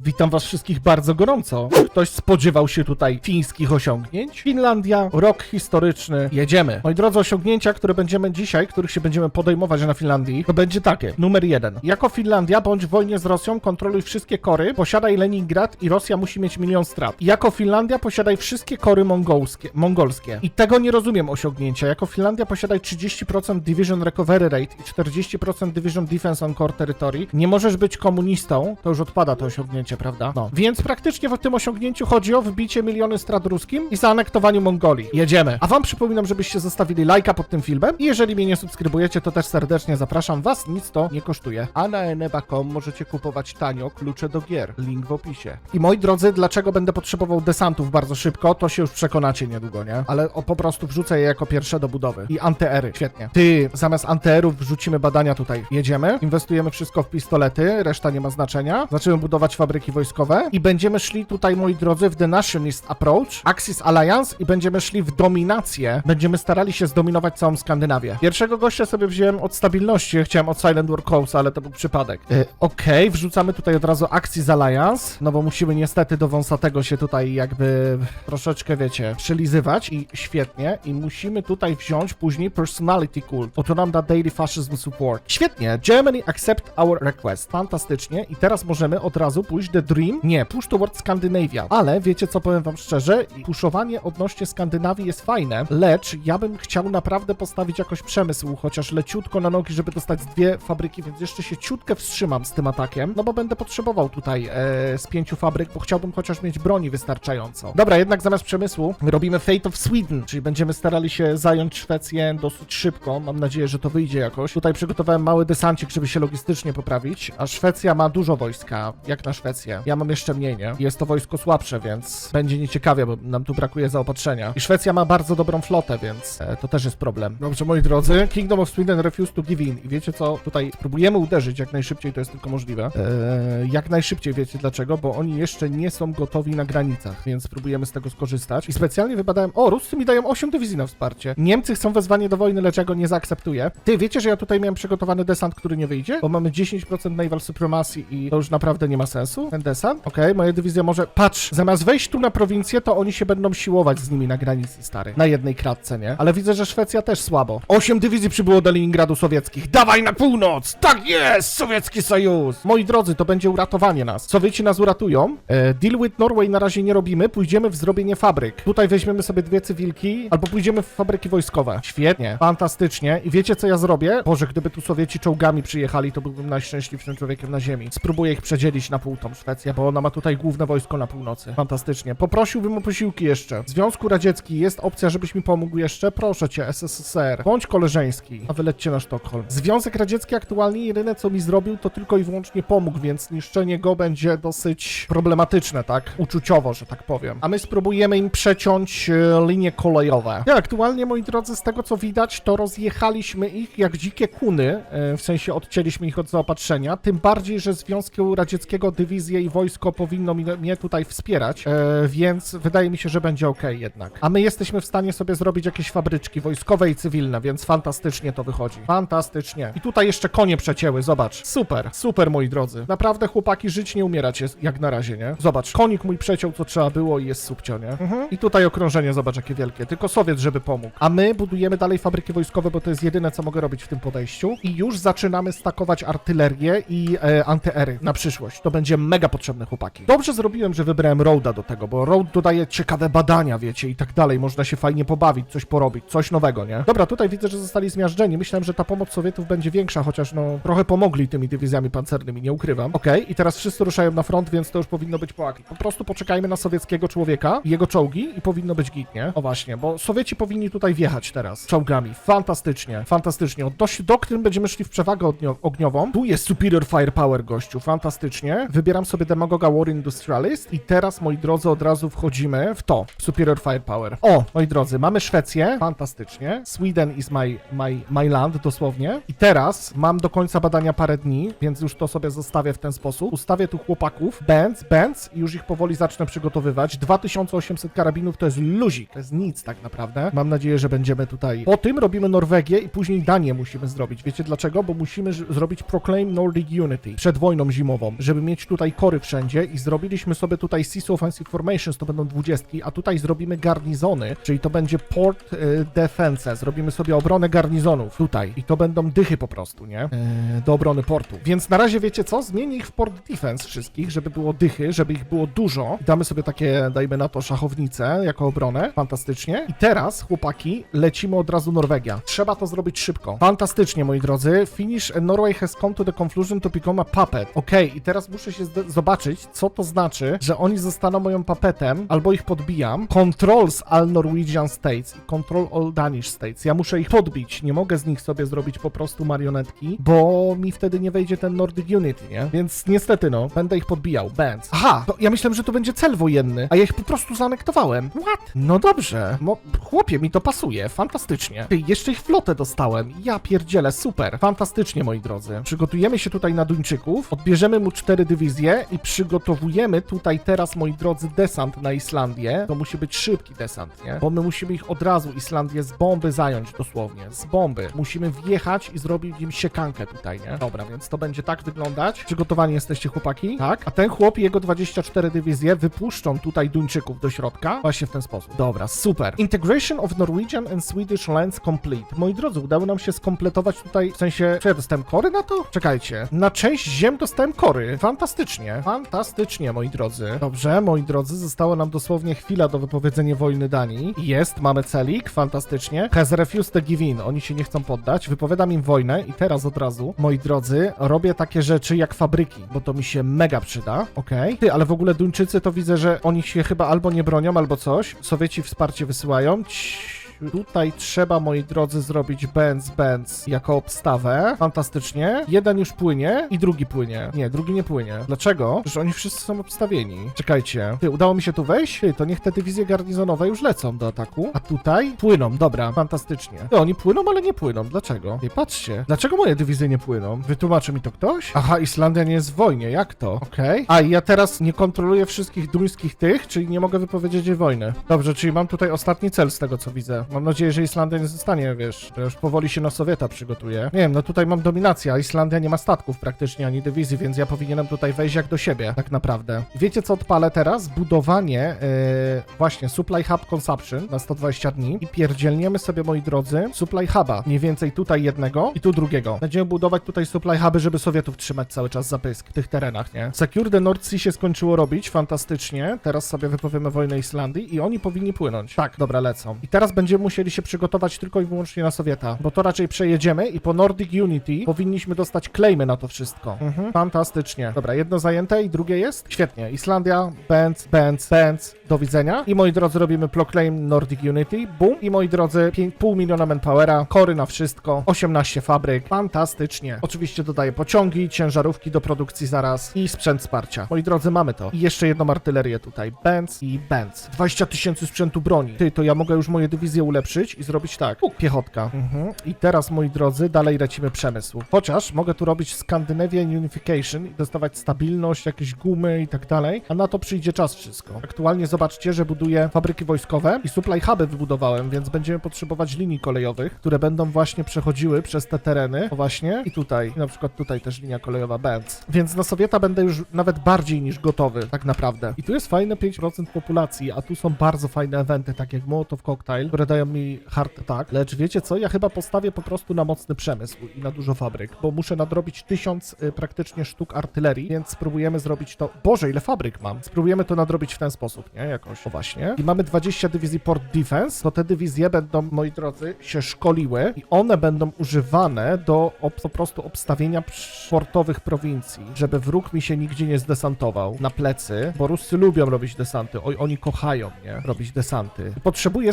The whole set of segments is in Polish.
Witam was wszystkich bardzo gorąco. Ktoś spodziewał się tutaj fińskich osiągnięć? Finlandia, rok historyczny, jedziemy. Moi drodzy, osiągnięcia, które będziemy dzisiaj, których się będziemy podejmować na Finlandii, to będzie takie. Numer jeden. Jako Finlandia bądź w wojnie z Rosją kontroluj wszystkie kory, posiadaj Leningrad i Rosja musi mieć milion strat. Jako Finlandia posiadaj wszystkie kory mongolskie. mongolskie. I tego nie rozumiem osiągnięcia. Jako Finlandia posiadaj 30% Division Recovery Rate i 40% Division Defense on Core Territory. Nie możesz być komunistą, to już odpada to osiągnięcie, prawda? No. Więc praktycznie w tym osiągnięciu chodzi o wbicie miliony strat ruskim i zaanektowaniu Mongolii. Jedziemy. A wam przypominam, żebyście zostawili lajka pod tym filmem i jeżeli mnie nie subskrybujecie, to też serdecznie zapraszam was, nic to nie kosztuje. A na eneba.com możecie kupować tanio klucze do gier. Link w opisie. I moi drodzy, dlaczego będę potrzebował desantów bardzo szybko, to się już przekonacie niedługo, nie? Ale o, po prostu wrzucę je jako pierwsze do budowy. I anteery. Świetnie. Ty, zamiast anteerów wrzucimy badania tutaj. Jedziemy, inwestujemy wszystko w pistolety, reszta nie ma znaczenia. Zaczniemy budować fabryki wojskowe i będziemy szli tutaj, moi drodzy, w The Nationalist Approach, Axis Alliance i będziemy szli w dominację. Będziemy starali się zdominować całą Skandynawię. Pierwszego gościa sobie wziąłem od stabilności, chciałem od Silent Workhouse, ale to był przypadek. E, Okej, wrzucamy tutaj od razu Axis Alliance, no bo musimy niestety do wąsatego się tutaj jakby troszeczkę, wiecie, przylizywać i świetnie. I musimy tutaj wziąć później Personality Cult, bo to nam da Daily Fascism Support. Świetnie, Germany accept our request. Fantastycznie. I teraz możemy od razu pójść The Dream. Nie, push toward Scandinavia. Ale wiecie co, powiem wam szczerze, puszowanie odnośnie Skandynawii jest fajne, lecz ja bym chciał naprawdę postawić jakoś przemysł, chociaż leciutko na nogi, żeby dostać dwie fabryki, więc jeszcze się ciutkę wstrzymam z tym atakiem, no bo będę potrzebował tutaj e, z pięciu fabryk, bo chciałbym chociaż mieć broni wystarczająco. Dobra, jednak zamiast przemysłu robimy Fate of Sweden, czyli będziemy starali się zająć Szwecję dosyć szybko. Mam nadzieję, że to wyjdzie jakoś. Tutaj przygotowałem mały desancik, żeby się logistycznie poprawić, a Szwecja ma dużo wojska, jak na Szwecję. Ja mam jeszcze mniej, nie? Jest to wojsko słabsze, więc będzie nieciekawie, bo nam tu brakuje zaopatrzenia. I Szwecja ma bardzo dobrą flotę, więc e, to też jest problem. Dobrze, moi drodzy, Kingdom of Sweden refused to give in. I wiecie co? Tutaj próbujemy uderzyć jak najszybciej, to jest tylko możliwe. E, jak najszybciej, wiecie dlaczego? Bo oni jeszcze nie są gotowi na granicach, więc próbujemy z tego skorzystać. I specjalnie wybadałem... O, Ruscy mi dają 8 dywizji na wsparcie. Niemcy chcą wezwanie do wojny, lecz ja go nie zaakceptuję. Ty, wiecie, że ja tutaj miałem przygotowany desant, który nie wyjdzie? Bo mamy 10% naval supremacy i to już naprawdę nie ma sensu, ten desant. Okej, moja dywizja może... Patrz, zamiast wejść tu na prowincję, to oni się będą siłować z nimi na granicy, stary. Na jednej kratce, nie? Ale widzę, że Szwecja też słabo. 8 dywizji przybyło do Leningradu sowieckich. Dawaj na północ! Tak jest! Sowiecki sojusz! Moi drodzy, to będzie uratowanie nas. Sowieci nas uratują. E, deal with Norway na razie nie robimy. Pójdziemy w zrobienie fabryk. Tutaj weźmiemy sobie dwie cywilki, albo pójdziemy w fabryki wojskowe. Świetnie. Fantastycznie. I wiecie, co ja zrobię? Boże, gdyby tu Sowieci czołgami przyjechali, to byłbym najszczęśliwszym człowiekiem na ziemi. Spróbuję ich przedzielić na pół tą Szwecję, bo ona ma tutaj główne wojsko na północy. Fantastycznie. Poprosiłbym o posiłki jeszcze. W Związku Radziecki jest opcja, żebyś mi pomógł jeszcze? Proszę cię, SSSR. Bądź koleżeński, a wylećcie na Sztokholm. Związek Radziecki aktualnie jedyne, co mi zrobił, to tylko i wyłącznie pomógł, więc niszczenie go będzie dosyć problematyczne, tak? Uczuciowo, że tak powiem. A my spróbujemy im przeciąć e, linie kolejowe. Ja aktualnie, moi drodzy, z tego co widać, to rozjechaliśmy ich jak dzikie kuny, e, w sensie odcięliśmy ich od zaopatrzenia, tym bardziej, że Związku Radzieckiego dywizje i wojsko powinno mnie tutaj wspierać, e, więc wydaje mi się, że będzie ok jednak. A my jesteśmy w stanie sobie zrobić jakieś fabryczki wojskowe i cywilne, więc fantastycznie to wychodzi. Fantastycznie. I tutaj jeszcze konie przecięły, zobacz. Super, super moi drodzy. Naprawdę chłopaki żyć nie umierać jest, jak na razie, nie? Zobacz, konik mój przeciął co trzeba było i jest subcio, nie? Mhm. I tutaj okrążenie, zobacz jakie wielkie. Tylko Sowiet, żeby pomógł. A my budujemy dalej fabryki wojskowe, bo to jest jedyne, co mogę robić w tym podejściu. I już zaczynamy stakować artylerię i e, antyery na przyszłość. To będzie mega potrzebne, chłopaki. Dobrze zrobiłem, że wybrałem Roada do tego, bo Road dodaje ciekawe badania, wiecie, i tak dalej. Można się fajnie pobawić, coś porobić, coś nowego, nie? Dobra, tutaj widzę, że zostali zmiażdżeni. Myślałem, że ta pomoc Sowietów będzie większa, chociaż no trochę pomogli tymi dywizjami pancernymi, nie ukrywam. Okej, i teraz wszyscy ruszają na front, więc to już powinno być po akcji. Po prostu poczekajmy na sowieckiego człowieka i jego czołgi i powinno być git, nie? O właśnie, bo Sowieci powinni tutaj wjechać teraz czołgami. Fantastycznie, fantastycznie. Od dość doktryn będziemy szli w przewagę ognio- ogniową. Tu jest Superior Firepower, gościu, fantastycznie. Wybieram sobie Demagoga War Industrialist i teraz, moi drodzy, od razu wchodzimy w to. Superior Firepower. O, moi drodzy, mamy Szwecję, fantastycznie. Sweden is my, my, my land, dosłownie. I teraz mam do końca badania parę dni, więc już to sobie zostawię w ten sposób. Ustawię tu chłopaków, bands, bands i już ich powoli zacznę przygotowywać. 2800 karabinów to jest luzik, to jest nic tak naprawdę. Mam nadzieję, że będziemy tutaj. Po tym robimy Norwegię i później Danię musimy zrobić. Wiecie dlaczego? Bo musimy zrobić Proclaim Nordic Unity przed wojną zimową, żeby mieć tutaj tutaj kory wszędzie i zrobiliśmy sobie tutaj Sea Offensive Formations, to będą dwudziestki, a tutaj zrobimy garnizony, czyli to będzie Port y, Defense, zrobimy sobie obronę garnizonów tutaj i to będą dychy po prostu, nie? Yy, do obrony portu. Więc na razie wiecie co? Zmienię ich w Port Defense wszystkich, żeby było dychy, żeby ich było dużo. Damy sobie takie, dajmy na to, szachownice jako obronę. Fantastycznie. I teraz, chłopaki, lecimy od razu Norwegia. Trzeba to zrobić szybko. Fantastycznie, moi drodzy. Finish Norway has come to the conclusion to become a puppet. Okej, i teraz muszę się zobaczyć, co to znaczy, że oni zostaną moją pupetem, albo ich podbijam. Controls all Norwegian states i control all Danish states. Ja muszę ich podbić. Nie mogę z nich sobie zrobić po prostu marionetki, bo mi wtedy nie wejdzie ten Nordic Unity, nie? Więc niestety, no, będę ich podbijał. Bands. Aha, ja myślałem, że to będzie cel wojenny, a ja ich po prostu zanektowałem. What? No dobrze. Mo chłopie, mi to pasuje. Fantastycznie. Ty, jeszcze ich flotę dostałem. Ja pierdzielę, super. Fantastycznie, moi drodzy. Przygotujemy się tutaj na Duńczyków, odbierzemy mu cztery dywizje i przygotowujemy tutaj teraz, moi drodzy, desant na Islandię. To musi być szybki desant, nie? Bo my musimy ich od razu, Islandię, z bomby zająć dosłownie. Z bomby. Musimy wjechać i zrobić im siekankę tutaj, nie? Dobra, więc to będzie tak wyglądać. Przygotowani jesteście, chłopaki? Tak. A ten chłop i jego 24 dywizje wypuszczą tutaj Duńczyków do środka właśnie w ten sposób. Dobra, super. Integration of Norwegian and Swedish lands complete. Moi drodzy, udało nam się skompletować tutaj, w sensie, czy ja dostałem kory na to? Czekajcie. Na część ziem dostałem kory. Fantastycznie. Fantastycznie, moi drodzy. Dobrze, moi drodzy, została nam dosłownie chwila do wypowiedzenia wojny Danii. Jest, mamy celik, fantastycznie. Has refused to give in. Oni się nie chcą poddać. Wypowiadam im wojnę i teraz od razu, moi drodzy, robię takie rzeczy jak fabryki, bo to mi się mega przyda. Okej. Ty, ale w ogóle Duńczycy to widzę, że oni się chyba albo nie bronią, albo coś. Sowieci wsparcie wysyłają. Ć- Tutaj trzeba, moi drodzy, zrobić Benz Benz jako obstawę. Fantastycznie. Jeden już płynie i drugi płynie. Nie, drugi nie płynie. Dlaczego? Że oni wszyscy są obstawieni. Czekajcie. Ty, udało mi się tu wejść? Ty, to niech te dywizje garnizonowe już lecą do ataku. A tutaj płyną. Dobra, fantastycznie. Ty, oni płyną, ale nie płyną. Dlaczego? Nie patrzcie. Dlaczego moje dywizje nie płyną? Wytłumaczy mi to ktoś? Aha, Islandia nie jest w wojnie. Jak to? Okej. A, i ja teraz nie kontroluję wszystkich duńskich tych, czyli nie mogę wypowiedzieć jej wojny. Dobrze, czyli mam tutaj ostatni cel z tego, co widzę. Mam nadzieję, że Islandia nie zostanie, wiesz, już powoli się na Sowieta przygotuje. Nie wiem, no tutaj mam dominację, a Islandia nie ma statków praktycznie, ani dywizji, więc ja powinienem tutaj wejść jak do siebie, tak naprawdę. Wiecie, co odpalę teraz? Budowanie, yy, właśnie, Supply Hub Consumption na 120 dni i pierdzielniemy sobie, moi drodzy, Supply Huba. Mniej więcej tutaj jednego i tu drugiego. Będziemy budować tutaj Supply Huby, żeby Sowietów trzymać cały czas za pysk w tych terenach, nie? Secure the North Sea się skończyło robić, fantastycznie. Teraz sobie wypowiemy wojnę Islandii i oni powinni płynąć. Tak, dobra, lecą. I teraz będziemy musieli się przygotować tylko i wyłącznie na Sowieta, bo to raczej przejedziemy i po Nordic Unity powinniśmy dostać claimy na to wszystko. Mhm. Fantastycznie. Dobra, jedno zajęte i drugie jest? Świetnie. Islandia, Benz, Benz, Benz, do widzenia. I moi drodzy, robimy proclaim Nordic Unity, boom. I moi drodzy, pół miliona manpowera, kory na wszystko, 18 fabryk, fantastycznie. Oczywiście dodaję pociągi, ciężarówki do produkcji zaraz i sprzęt wsparcia. Moi drodzy, mamy to. I jeszcze jedną artylerię tutaj, Benz i Benz. 20 tysięcy sprzętu broni. Ty, to ja mogę już moje dywizje ulepszyć i zrobić tak. Puk, piechotka. Mhm. I teraz, moi drodzy, dalej lecimy przemysł. Chociaż mogę tu robić Scandinavian Unification i dostawać stabilność, jakieś gumy i tak dalej, a na to przyjdzie czas wszystko. Aktualnie zobaczcie, że buduję fabryki wojskowe i supply huby wybudowałem, więc będziemy potrzebować linii kolejowych, które będą właśnie przechodziły przez te tereny. O właśnie. I tutaj. I na przykład tutaj też linia kolejowa Benz. Więc na Sowieta będę już nawet bardziej niż gotowy, tak naprawdę. I tu jest fajne 5% populacji, a tu są bardzo fajne eventy, tak jak Molotov Cocktail, które dają mi hard attack. Lecz wiecie co? Ja chyba postawię po prostu na mocny przemysł i na dużo fabryk, bo muszę nadrobić tysiąc y, praktycznie sztuk artylerii, więc spróbujemy zrobić to. Boże, ile fabryk mam? Spróbujemy to nadrobić w ten sposób, nie? Jakoś. O właśnie. I mamy 20 dywizji Port Defense, to te dywizje będą, moi drodzy, się szkoliły i one będą używane do po prostu obstawienia portowych prowincji, żeby wróg mi się nigdzie nie zdesantował na plecy, bo Ruscy lubią robić desanty. Oj, oni kochają, nie? Robić desanty. I Potrzebuję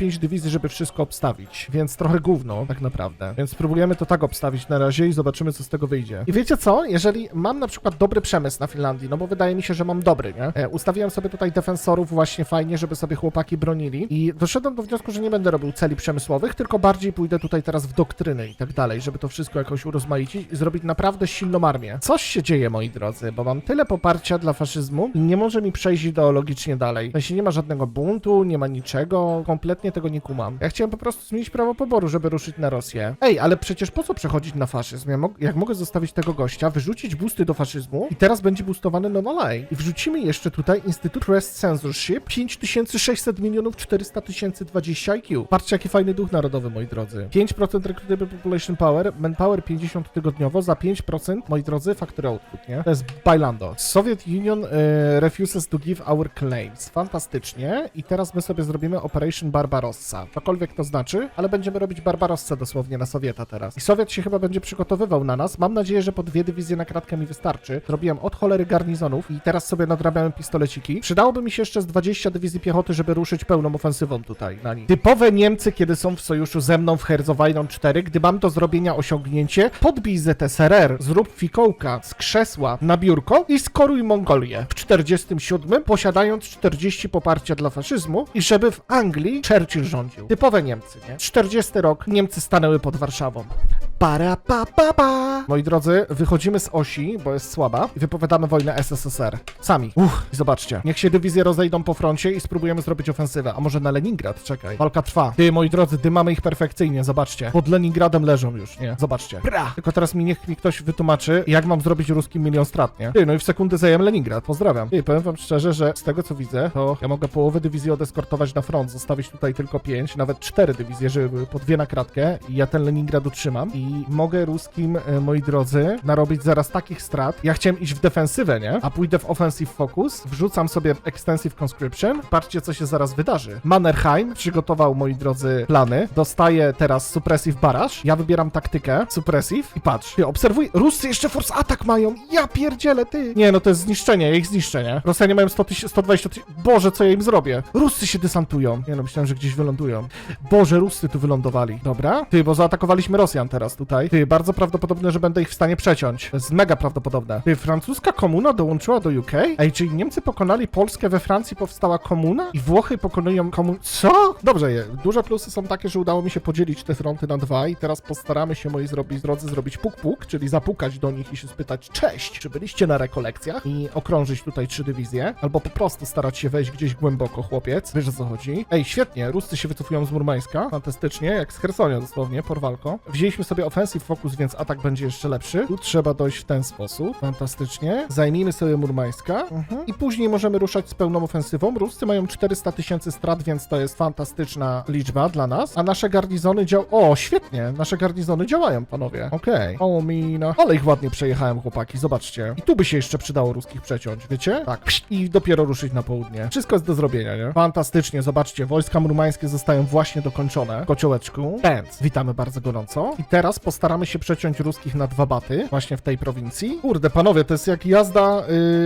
135 dywizji, żeby wszystko obstawić, więc trochę gówno, tak naprawdę. Więc spróbujemy to tak obstawić na razie i zobaczymy, co z tego wyjdzie. I wiecie co? Jeżeli mam na przykład dobry przemysł na Finlandii, no bo wydaje mi się, że mam dobry, nie? E, ustawiłem sobie tutaj defensorów właśnie fajnie, żeby sobie chłopaki bronili i doszedłem do wniosku, że nie będę robił celi przemysłowych, tylko bardziej pójdę tutaj teraz w doktryny i tak dalej, żeby to wszystko jakoś urozmaicić i zrobić naprawdę silną armię. Coś się dzieje, moi drodzy, bo mam tyle poparcia dla faszyzmu i nie może mi przejść ideologicznie dalej. W sensie nie ma żadnego buntu, nie ma niczego, kompletnie absolutnie tego nie kumam. Ja chciałem po prostu zmienić prawo poboru, żeby ruszyć na Rosję. Ej, ale przecież po co przechodzić na faszyzm? Ja mog- jak mogę zostawić tego gościa, wyrzucić boosty do faszyzmu i teraz będzie boostowany non-alay. I wrzucimy jeszcze tutaj Instytut Press Censorship 5600 milionów 400 tysięcy 20 IQ. Patrzcie, jaki fajny duch narodowy, moi drodzy. 5% recruitable population power, manpower 50 tygodniowo, za 5%, moi drodzy, factory output, nie? To jest bailando. Soviet Union e, refuses to give our claims. Fantastycznie. I teraz my sobie zrobimy Operation Barbarossa. Cokolwiek to znaczy, ale będziemy robić Barbarossa dosłownie na Sowieta teraz. I Sowiet się chyba będzie przygotowywał na nas. Mam nadzieję, że po dwie dywizje na kratkę mi wystarczy. Zrobiłem od cholery garnizonów i teraz sobie nadrabiamy pistoleciki. Przydałoby mi się jeszcze z 20 dywizji piechoty, żeby ruszyć pełną ofensywą tutaj na nich. Typowe Niemcy, kiedy są w sojuszu ze mną w Herzowajną 4, gdy mam do zrobienia osiągnięcie, podbij ZSRR, zrób fikołka z krzesła na biurko i skoruj Mongolię w 47, posiadając 40 poparcia dla faszyzmu i żeby w Anglii Churchill rządził. Typowe Niemcy, nie? 40 rok, Niemcy stanęły pod Warszawą. Para pa pa pa. Moi drodzy, wychodzimy z osi, bo jest słaba i wypowiadamy wojnę SSSR. Sami. Uff, i zobaczcie. Niech się dywizje rozejdą po froncie i spróbujemy zrobić ofensywę. A może na Leningrad? Czekaj. Walka trwa. Ty, moi drodzy, dymamy ich perfekcyjnie, zobaczcie. Pod Leningradem leżą już, nie? Zobaczcie. Bra! Tylko teraz mi niech mi ktoś wytłumaczy, jak mam zrobić ruski milion strat, nie? Ty, no i w sekundę zajmę Leningrad. Pozdrawiam. Ty, powiem wam szczerze, że z tego co widzę, to ja mogę połowę dywizji odeskortować na front, zostawić tutaj tylko pięć, nawet cztery dywizje, żeby były po dwie na kratkę i ja ten Leningrad utrzymam i mogę ruskim, e, moi drodzy, narobić zaraz takich strat. Ja chciałem iść w defensywę, nie? A pójdę w offensive focus, wrzucam sobie extensive conscription, patrzcie co się zaraz wydarzy. Mannerheim przygotował, moi drodzy, plany, dostaje teraz suppressive barrage, ja wybieram taktykę suppressive i patrz, ty obserwuj, Ruscy jeszcze force attack mają, ja pierdzielę, ty. Nie, no to jest zniszczenie, ich zniszczę, nie? Rosjanie mają 100 tysięcy, 120 tysięcy, Boże, co ja im zrobię? Ruscy się desantują. Nie no, myślałem, że gdzieś wylądują. Boże, Ruscy tu wylądowali. Dobra. Ty, bo zaatakowaliśmy Rosjan teraz tutaj. Ty, bardzo prawdopodobne, że będę ich w stanie przeciąć. To jest mega prawdopodobne. Ty, francuska komuna dołączyła do UK? Ej, czyli Niemcy pokonali Polskę, we Francji powstała komuna? I Włochy pokonują komun... Co? Dobrze, je. duże plusy są takie, że udało mi się podzielić te fronty na dwa i teraz postaramy się, moi drodzy, zrobić puk-puk, czyli zapukać do nich i się spytać, cześć, czy byliście na rekolekcjach? I okrążyć tutaj trzy dywizje, albo po prostu starać się wejść gdzieś głęboko, chłopiec. Wiesz o co chodzi? Ej, świetnie, Ruscy się wycofują z Murmańska, fantastycznie, jak z Hersonia dosłownie, porwalko. Wzięliśmy sobie offensive focus, więc atak będzie jeszcze lepszy. Tu trzeba dojść w ten sposób, fantastycznie. Zajmijmy sobie Murmańska mhm. i później możemy ruszać z pełną ofensywą. Ruscy mają 400 tysięcy strat, więc to jest fantastyczna liczba dla nas, a nasze garnizony dział... O, świetnie, nasze garnizony działają, panowie. Okej. O, mina. Ale ich ładnie przejechałem, chłopaki, zobaczcie. I tu by się jeszcze przydało ruskich przeciąć, wiecie? Tak. I dopiero ruszyć na południe. Wszystko jest do zrobienia, nie? Fantastycznie, zobaczcie, wojska murmańskie zostają właśnie dokończone kociołeczku. Pęc. Witamy bardzo gorąco. I teraz postaramy się przeciąć ruskich na dwa baty, właśnie w tej prowincji. Kurde, panowie, to jest jak jazda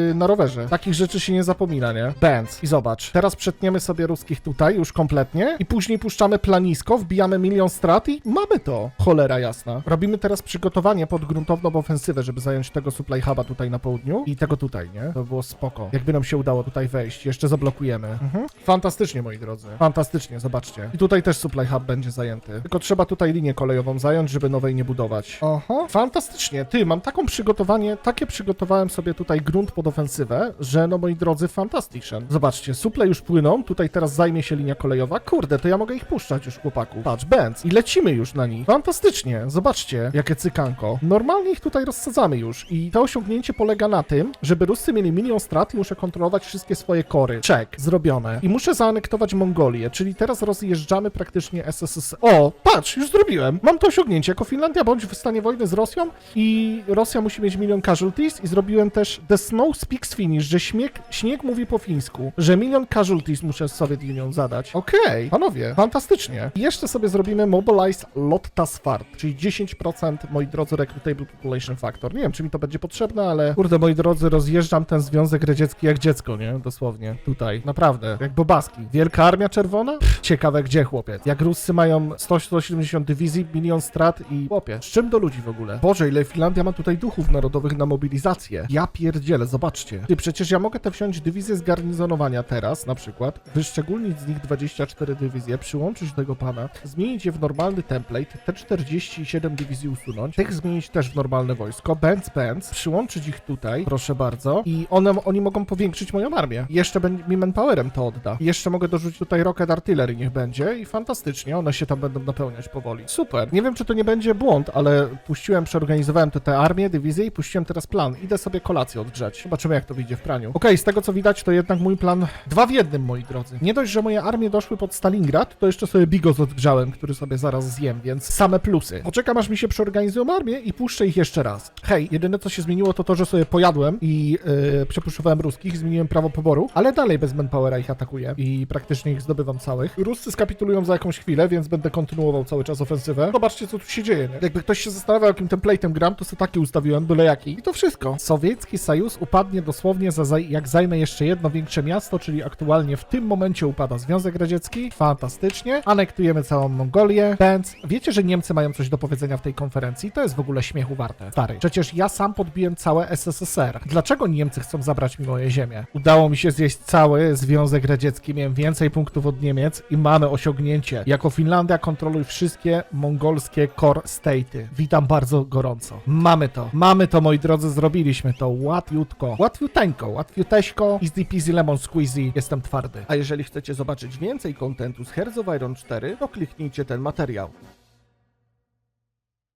yy, na rowerze. Takich rzeczy się nie zapomina, nie? Benz. I zobacz, teraz przetniemy sobie ruskich tutaj już kompletnie i później puszczamy planisko, wbijamy milion strat i mamy to. Cholera jasna. Robimy teraz przygotowanie pod gruntowną ofensywę, żeby zająć tego supply huba tutaj na południu i tego tutaj, nie? To by było spoko. Jakby nam się udało tutaj wejść, jeszcze zablokujemy. Mhm. Fantastycznie, moi drodzy. Fantastycznie, zobaczcie. I tutaj też supply hub będzie zajęty. Tylko trzeba tutaj linię kolejową zająć, żeby nowej nie budować. Oho, fantastycznie. Ty, mam taką przygotowanie, takie przygotowałem sobie tutaj grunt pod ofensywę, że no moi drodzy, fantastycznie. Zobaczcie, suple już płyną, tutaj teraz zajmie się linia kolejowa. Kurde, to ja mogę ich puszczać już, chłopaku. Patrz, Benz. I lecimy już na nich. Fantastycznie. Zobaczcie, jakie cykanko. Normalnie ich tutaj rozsadzamy już i to osiągnięcie polega na tym, żeby Ruscy mieli milion strat i muszę kontrolować wszystkie swoje kory. Check. Zrobione. I muszę zaanektować Mongolię, czyli teraz rozjeżdżamy praktycznie SSS. O, patrz, już zrobiłem. Mam to osiągnięcie. Jako Finlandia bądź w stanie wojny z Rosją i Rosja musi mieć milion casualties i zrobiłem też The Snow Speaks Finnish, że śnieg, śnieg mówi po fińsku, że milion casualties muszę Soviet Union zadać. Okej, panowie, fantastycznie. I jeszcze sobie zrobimy Mobilize Lottas Fart, czyli 10% moi drodzy Recruitable Population Factor. Nie wiem, czy mi to będzie potrzebne, ale kurde, moi drodzy, rozjeżdżam ten Związek Radziecki jak dziecko, nie? Dosłownie. Tutaj. Naprawdę. Jak Bobaski. Wielka Armia Czerwona? Pff, ciekawe gdzie, chłopiec. Jak Ruscy mają 100-170 dywizji, milion strat i chłopie, z czym do ludzi w ogóle? Boże, ile Finlandia ma tutaj duchów narodowych na mobilizację. Ja pierdzielę, zobaczcie. Ty, przecież ja mogę te wziąć dywizję zgarnizonowania teraz, na przykład, wyszczególnić z nich 24 dywizje, przyłączyć do tego pana, zmienić je w normalny template, te 47 dywizji usunąć, tych zmienić też w normalne wojsko, Benz Benz, przyłączyć ich tutaj, proszę bardzo, i one, oni mogą powiększyć moją armię. Jeszcze mi manpowerem to odda. I jeszcze mogę dorzucić tutaj Rocket Artillery, niech będzie i fantastycznie, one się tam będą napełniać powoli. Super. Nie wiem, czy to nie będzie błąd, ale puściłem, przeorganizowałem te, te armię, dywizję i puściłem teraz plan. Idę sobie kolację odgrzać. Zobaczymy, jak to wyjdzie w praniu. Okej, z tego co widać, to jednak mój plan dwa w jednym, moi drodzy. Nie dość, że moje armie doszły pod Stalingrad, to jeszcze sobie Bigos odgrzałem, który sobie zaraz zjem, więc same plusy. Poczekam, aż mi się przeorganizują armię i puszczę ich jeszcze raz. Hej, jedyne co się zmieniło, to to, że sobie pojadłem i yy, przepuszczowałem ruskich, zmieniłem prawo poboru, ale dalej bez manpowera ich atakuję i praktycznie ich zdobywam całych. Ruscy skapitulują za jakąś chwilę, więc będę kontynuował cały czas ofensywę. Zobaczcie, co tu się dzieje, nie? Jakby ktoś się zastanawiał, jakim template'em gram, to sobie taki ustawiłem, byle jaki. I to wszystko. Sowiecki Sojusz upadnie dosłownie za jak zajmę jeszcze jedno większe miasto, czyli aktualnie w tym momencie upada Związek Radziecki. Fantastycznie. Anektujemy całą Mongolię. Benz. Wiecie, że Niemcy mają coś do powiedzenia w tej konferencji? To jest w ogóle śmiechu warte. Stary. Przecież ja sam podbiłem całe SSSR. Dlaczego Niemcy chcą zabrać mi moje ziemię? Udało mi się zjeść cały Związek Radziecki. Miałem więcej punktów od Niemiec i mamy osiągnięcie. Jako Finlandia kontroluj wszystkie mongolskie core state'y. Witam bardzo gorąco. Mamy to. Mamy to, moi drodzy, zrobiliśmy to. Łatwiutko. Łatwiuteńko. Łatwiuteśko. Easy peasy lemon squeezy. Jestem twardy. A jeżeli chcecie zobaczyć więcej kontentu z Hearts Iron 4, to kliknijcie ten materiał.